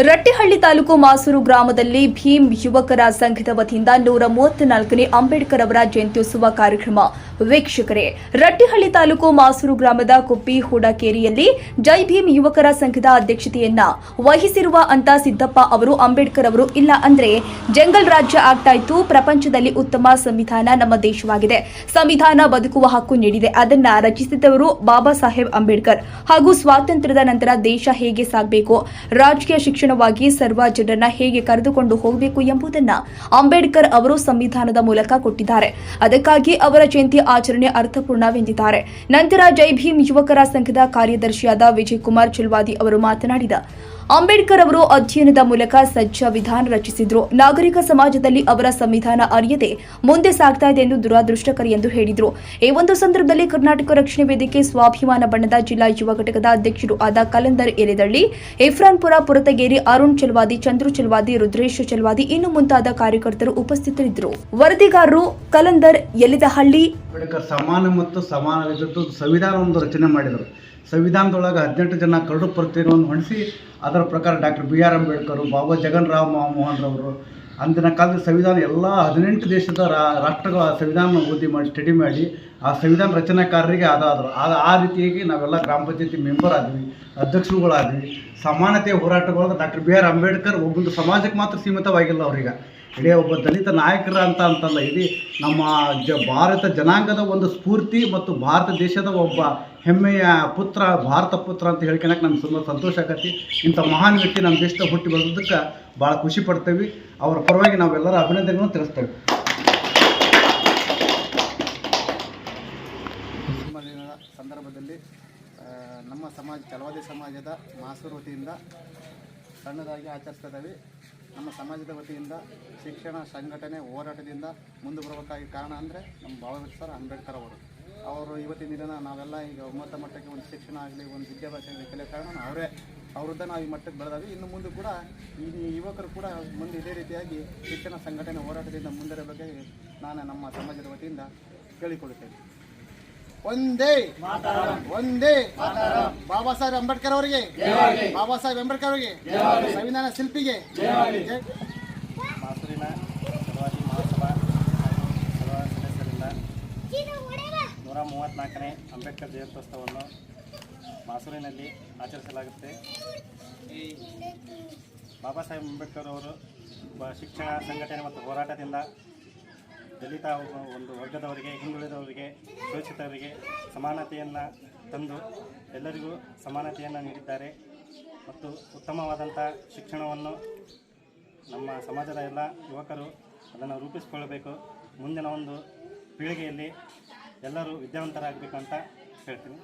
ರಟ್ಟಿಹಳ್ಳಿ ತಾಲೂಕು ಮಾಸೂರು ಗ್ರಾಮದಲ್ಲಿ ಭೀಮ್ ಯುವಕರ ಸಂಘದ ವತಿಯಿಂದ ನೂರ ಮೂವತ್ನಾಲ್ಕನೇ ಅಂಬೇಡ್ಕರ್ ಅವರ ಜಯಂತ್ಯುತ್ಸವ ಕಾರ್ಯಕ್ರಮ ವೀಕ್ಷಕರೇ, ರಟ್ಟಿಹಳ್ಳಿ ತಾಲೂಕು ಮಾಸೂರು ಗ್ರಾಮದ ಕುಪ್ಪಿ ಹೂಡಕೇರಿಯಲ್ಲಿ ಜೈ ಭೀಮ್ ಯುವಕರ ಸಂಘದ ಅಧ್ಯಕ್ಷತೆಯನ್ನ ವಹಿಸಿರುವ ಅಂತ ಸಿದ್ದಪ್ಪ ಅವರು, ಅಂಬೇಡ್ಕರ್ ಅವರು, ಇಲ್ಲ ಅಂದ್ರೆ ಜಂಗಲ್ ರಾಜ್ಯ ಆಗ್ತಾ ಇತ್ತು, ಪ್ರಪಂಚದಲ್ಲಿ ಉತ್ತಮ ಸಂವಿಧಾನ ನಮ್ಮ ದೇಶವಾಗಿದೆ. ಸಂವಿಧಾನ ಬದುಕುವ ಹಕ್ಕು ನೀಡಿದೆ. ಅದನ್ನ ರಚಿಸಿದವರು ಬಾಬಾ ಸಾಹೇಬ್ ಅಂಬೇಡ್ಕರ್. ಹಾಗೂ ಸ್ವಾತಂತ್ರ್ಯದ ನಂತರ ದೇಶ ಹೇಗೆ ಸಾಗಬೇಕು, ರಾಜಕೀಯ ಶಿಕ್ಷಣವಾಗಿ ಸರ್ವ ಜನರನ್ನ ಹೇಗೆ ಕರೆದುಕೊಂಡು ಹೋಗಬೇಕು ಎಂಬುದನ್ನ ಅಂಬೇಡ್ಕರ್ ಅವರು ಸಂವಿಧಾನದ ಮೂಲಕ ಕೊಟ್ಟಿದ್ದಾರೆ. ಅದಕ್ಕಾಗಿ ಅವರ ಜಯಂತಿ ಆಚರಣೆ ಅರ್ಥಪೂರ್ಣವೆಂದಿದ್ದಾರೆ ನಂತರ ಜೈ ಭೀಮ್ ಯುವಕರ ಸಂಘದ ಕಾರ್ಯದರ್ಶಿಯಾದ ವಿಜಯ್ ಕುಮಾರ್ ಚುಲ್ವಾದಿ ಅವರು ಮಾತನಾಡಿದ ಅಂಬೇಡ್ಕರ್ ಅವರು ಅಧ್ಯಯನದ ಮೂಲಕ ಸಜ್ಜ ವಿಧಾನ ರಚಿಸಿದ್ರು. ನಾಗರಿಕ ಸಮಾಜದಲ್ಲಿ ಅವರ ಸಂವಿಧಾನ ಅರಿಯದೆ ಮುಂದೆ ಸಾಗ್ತಾ ಇದೆ ಎಂದು ದುರಾದೃಷ್ಟಕರ ಎಂದು ಹೇಳಿದರು. ಈ ಒಂದು ಸಂದರ್ಭದಲ್ಲಿ ಕರ್ನಾಟಕ ರಕ್ಷಣೆ ವೇದಿಕೆ ಸ್ವಾಭಿಮಾನ ಬಣ್ಣದ ಜಿಲ್ಲಾ ಯುವ ಘಟಕದ ಅಧ್ಯಕ್ಷರು ಆದ ಕಲಂದರ್ ಎರೆದಳ್ಳಿ ಇಫ್ರಾನ್ಪುರ ಪುರತಗೇರಿ ಅರುಣ್ ಚಲ್ವಾದಿ, ಚಂದ್ರು ಚಲ್ವಾದಿ, ರುದ್ರೇಶ್ ಚಲ್ವಾದಿ ಇನ್ನು ಮುಂತಾದ ಕಾರ್ಯಕರ್ತರು ಉಪಸ್ಥಿತರಿದ್ದರು. ವರದಿಗಾರರು ಕಲಂದರ್ ಎಲೆದಹಳ್ಳಿ. ಸಮಾನ ಮತ್ತು ಸಮಾನ ಸಂವಿಧಾನವನ್ನು ರಚನೆ ಮಾಡಿದರು. ಸಂವಿಧಾನದೊಳಗೆ ಹದಿನೆಂಟು ಜನ ಕರಡು ಪ್ರತಿಯನ್ನು ಹೊಣಿಸಿ, ಅದರ ಪ್ರಕಾರ doctor B R Ambedkar, Baba Jagan Ram Mohan ರವರು, ಅಂದಿನ ಕಾಲದ ಸಂವಿಧಾನ ಎಲ್ಲ ಹದಿನೆಂಟು ದೇಶದ ರಾ- ರಾಷ್ಟ್ರಗಳ ಸಂವಿಧಾನ ಓದಿ ಮಾಡಿ, ಸ್ಟಡಿ ಮಾಡಿ, ಆ ಸಂವಿಧಾನ ರಚನಾಕಾರರಿಗೆ ಅದಾದರು ಆ ಆ ರೀತಿಯಾಗಿ ನಾವೆಲ್ಲ ಗ್ರಾಮ ಪಂಚಾಯತಿ ಮೆಂಬರ್ ಆದ್ವಿ, ಅಧ್ಯಕ್ಷರುಗಳಾದ್ವಿ. ಸಮಾನತೆ ಹೋರಾಟಗಳು ಡಾಕ್ಟರ್ ಬಿ ಆರ್ ಅಂಬೇಡ್ಕರ್ ಒಬ್ಬೊಂದು ಸಮಾಜಕ್ಕೆ ಮಾತ್ರ ಸೀಮಿತವಾಗಿಲ್ಲ ಅವ್ರೀಗ. ಇಡೀ ಒಬ್ಬ ದಲಿತ ನಾಯಕರ ಅಂತ ಅಂತಲ್ಲ ಇಡೀ ನಮ್ಮ ಜ ಭಾರತ ಜನಾಂಗದ ಒಂದು ಸ್ಫೂರ್ತಿ ಮತ್ತು ಭಾರತ ದೇಶದ ಒಬ್ಬ ಹೆಮ್ಮೆಯ ಪುತ್ರ, ಭಾರತ ಪುತ್ರ ಅಂತ ಹೇಳ್ಕೊಳಕ್ಕೆ ನಮ್ಗೆ ತುಂಬ ಸಂತೋಷ ಆಗತ್ತೆ ಇಂಥ ಮಹಾನ್ ವ್ಯಕ್ತಿ ನಮ್ಮ ದೇಶದ ಹುಟ್ಟಿ ಬಂದದಕ್ಕೆ ಭಾಳ ಖುಷಿ ಪಡ್ತೇವೆ. ಅವರ ಪರವಾಗಿ ನಾವೆಲ್ಲರ ಅಭಿನಂದನೆಗಳನ್ನು ತಿಳಿಸ್ತೇವೆ. ಸಂದರ್ಭದಲ್ಲಿ ನಮ್ಮ ಸಮಾಜ ಚಲವಾದಿ ಸಮಾಜದ ಮಾಸೂರು ವತಿಯಿಂದ ಸಣ್ಣದಾಗಿ ಆಚರಿಸ್ತಾ ಇದ್ದೀವಿ. ನಮ್ಮ ಸಮಾಜದ ವತಿಯಿಂದ ಶಿಕ್ಷಣ ಸಂಘಟನೆ ಹೋರಾಟದಿಂದ ಮುಂದೆ ಬರಬೇಕಾಗಿ ಕಾರಣ ಅಂದರೆ ನಮ್ಮ ಬಾಬಾ ಸರ್ ಅಂಬೇಡ್ಕರ್ ಅವರು. ಅವರು ಇವತ್ತಿನ ದಿನ ನಾವೆಲ್ಲ ಈಗ ಉನ್ನತ ಮಟ್ಟಕ್ಕೆ ಒಂದು ಶಿಕ್ಷಣ ಆಗಲಿ, ಒಂದು ವಿದ್ಯಾಭ್ಯಾಸ ಆಗಲಿ ಕಲಿಯೋ ಕಾರಣ ಅವರೇ ಅವರದ್ದ ನಾವು ಈ ಮಟ್ಟಕ್ಕೆ ಬೆಳೆದಾಗ ಇನ್ನು ಮುಂದೆ ಕೂಡ ಈ ಯುವಕರು ಕೂಡ ಮುಂದೆ ಇದೇ ರೀತಿಯಾಗಿ ಶಿಕ್ಷಣ ಸಂಘಟನೆ ಹೋರಾಟದಿಂದ ಮುಂದಿರಬೇಕಾಗಿ ನಾನು ನಮ್ಮ ಸಮಾಜದ ವತಿಯಿಂದ ಕೇಳಿಕೊಳ್ಳುತ್ತೇನೆ. ಒಂದೇ. ಒಂದೇ. ಬಾಬಾ ಸಾಹೇಬ್ ಅಂಬೇಡ್ಕರ್ ಅವರಿಗೆ. ಬಾಬಾ ಸಾಹೇಬ್ ಅಂಬೇಡ್ಕರ್ ಅವರಿಗೆ. ಸಂವಿಧಾನ ಶಿಲ್ಪಿಗೆ. ನೂರ ಮೂವತ್ನಾಲ್ಕನೇ ಅಂಬೇಡ್ಕರ್ ಜಯಂತ್ಯೋತ್ಸವವನ್ನು ಮಾಸೂರಿನಲ್ಲಿ ಆಚರಿಸಲಾಗುತ್ತೆ. ಈ ಬಾಬಾ ಸಾಹೇಬ್ ಅಂಬೇಡ್ಕರ್ ಅವರು ಒಬ್ಬ ಶಿಕ್ಷಣ ಸಂಘಟನೆ ಮತ್ತು ಹೋರಾಟದಿಂದ ದಲಿತ ಒಂದು ವರ್ಗದವರಿಗೆ, ಹಿಂದುಳಿದವರಿಗೆ ಶೋಷಿತರಿಗೆ ಸಮಾನತೆಯನ್ನು ತಂದು ಎಲ್ಲರಿಗೂ ಸಮಾನತೆಯನ್ನು ನೀಡಿದ್ದಾರೆ. ಮತ್ತು ಉತ್ತಮವಾದಂಥ ಶಿಕ್ಷಣವನ್ನು ನಮ್ಮ ಸಮಾಜದ ಎಲ್ಲ ಯುವಕರು ಅದನ್ನು ರೂಪಿಸಿಕೊಳ್ಳಬೇಕು. ಮುಂದಿನ ಒಂದು ಪೀಳಿಗೆಯಲ್ಲಿ ಎಲ್ಲರೂ ವಿದ್ಯಾವಂತರಾಗಬೇಕು ಅಂತ ಹೇಳ್ತೀನಿ.